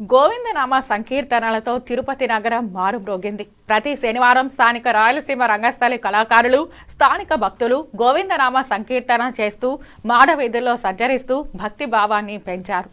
గోవిందనామ సంకీర్తనలతో తిరుపతి నగరం మారుమ్రోగింది ప్రతి శనివారం స్థానిక రాయలసీమ రంగస్థలి కళాకారులు స్థానిక భక్తులు గోవిందనామ సంకీర్తన చేస్తూ మాడవీధుల్లో సంచరిస్తూ భక్తి భావాన్ని పెంచారు.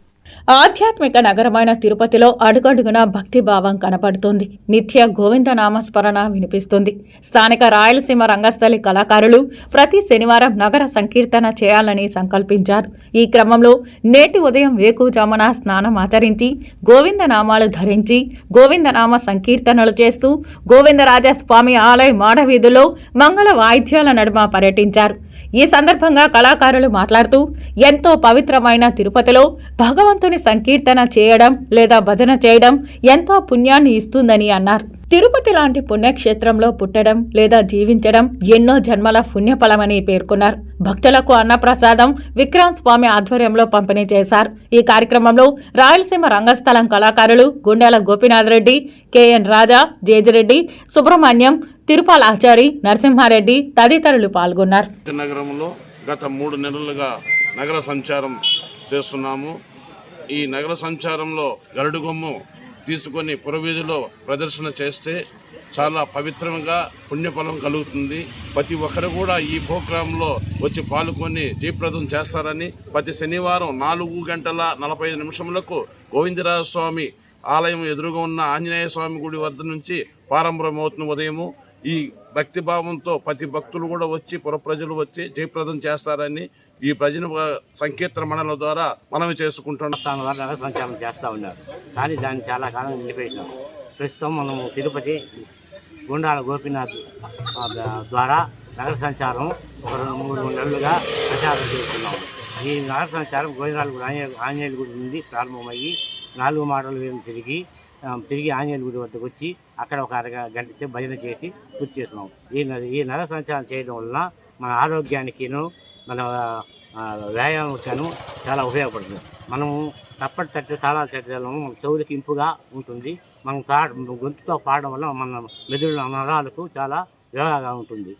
ఆధ్యాత్మిక నగరమైన తిరుపతిలో అడుగడుగునా భక్తి భావం కనపడుతుంది. నిత్య గోవింద స్మరణ వినిపిస్తుంది. స్థానిక రాయలసీమ రంగస్థలి కళాకారులు ప్రతి శనివారం నగర సంకీర్తన చేయాలని సంకల్పించారు. ఈ క్రమంలో నేటి ఉదయం వేకుజామున స్నానం ఆచరించి గోవిందనామాలు ధరించి గోవిందనామ సంకీర్తనలు చేస్తూ గోవిందరాజస్వామి ఆలయ మాడవీధుల్లో మంగళ వాయిద్యాల నడుమ పర్యటించారు. ఈ సందర్భంగా కళాకారులు మాట్లాడుతూ ఎంతో పవిత్రమైన తిరుపతిలో భగవంతుని సంకీర్తన చేయడం లేదా భజన చేయడం ఎంతో పుణ్యాన్ని ఇస్తుందని అన్నారు. తిరుపతి లాంటి పుణ్యక్షేత్రంలో పుట్టడం లేదా జీవించడం ఎన్నో జన్మల పుణ్యఫలమని పేర్కొన్నారు. భక్తులకు అన్నప్రసాదం విక్రాంత్ స్వామి ఆధ్వర్యంలో పంపిణీ చేశారు. ఈ కార్యక్రమంలో రాయలసీమ రంగస్థలం కళాకారులు గుండెల గోపీనాథ్ రెడ్డి కెఎన్ రాజా జేజిరెడ్డి సుబ్రహ్మణ్యం తిరుపాల్ ఆచారి నరసింహారెడ్డి తదితరులు పాల్గొన్నారు. నగరంలో గత మూడు నెలలుగా నగర సంచారం చేస్తున్నాము. ఈ నగర సంచారంలో గరుడుగొమ్ము తీసుకొని పురవీధిలో ప్రదర్శన చేస్తే చాలా పవిత్రంగా పుణ్యఫలం కలుగుతుంది. ప్రతి ఒక్కరు కూడా ఈ ప్రోగ్రాంలో వచ్చి పాల్గొని జీప్రదం చేస్తారని ప్రతి శనివారం నాలుగు గంటల నలభై ఐదు నిమిషములకు గోవిందరాజ స్వామి ఆలయం ఎదురుగా ఉన్న ఆంజనేయ స్వామి గుడి వద్ద నుంచి ప్రారంభమవుతున్న ఉదయము ఈ భక్తిభావంతో ప్రతి భక్తులు కూడా వచ్చి పుర ప్రజలు వచ్చి జయప్రదం చేస్తారని ఈ భజన సంకీర్తన మండలం ద్వారా మనవి చేసుకుంటున్నాం. స్వామి నగర సంచారం చేస్తూ ఉన్నారు. కానీ దాన్ని చాలా కాలం నిలిపేసినాం ప్రస్తుతం మనము తిరుపతి గుండాల గోపీనాథ్ ద్వారా నగర సంచారం ఒక రెండు మూడు నెలలుగా ప్రచారం చేస్తున్నాం. ఈ నగర సంచారం గోవిందరాల గుడి ఆంజనేయ ఆంజనేయుల గుడి నుండి ప్రారంభమయ్యి నాలుగు మాటలు వేలు తిరిగి తిరిగి ఆంజనేయుల గుడి వద్దకు వచ్చి అక్కడ ఒక అరగ గంట సేపు భజన చేసి పూర్తి చేస్తున్నాం. ఈ న- ఈ నర సంచారం చేయడం వలన మన ఆరోగ్యానికిను మన ఆ, చాలా ఉపయోగపడుతుంది. మనము తప్పటి తట్టి తాళాలు తట్టడం మన చెవులకి ఇంపుగా ఉంటుంది. మనం పాడ గొంతుతో పాడడం వల్ల మన మెదడు నరాలకు చాలా యోగాగా ఉంటుంది.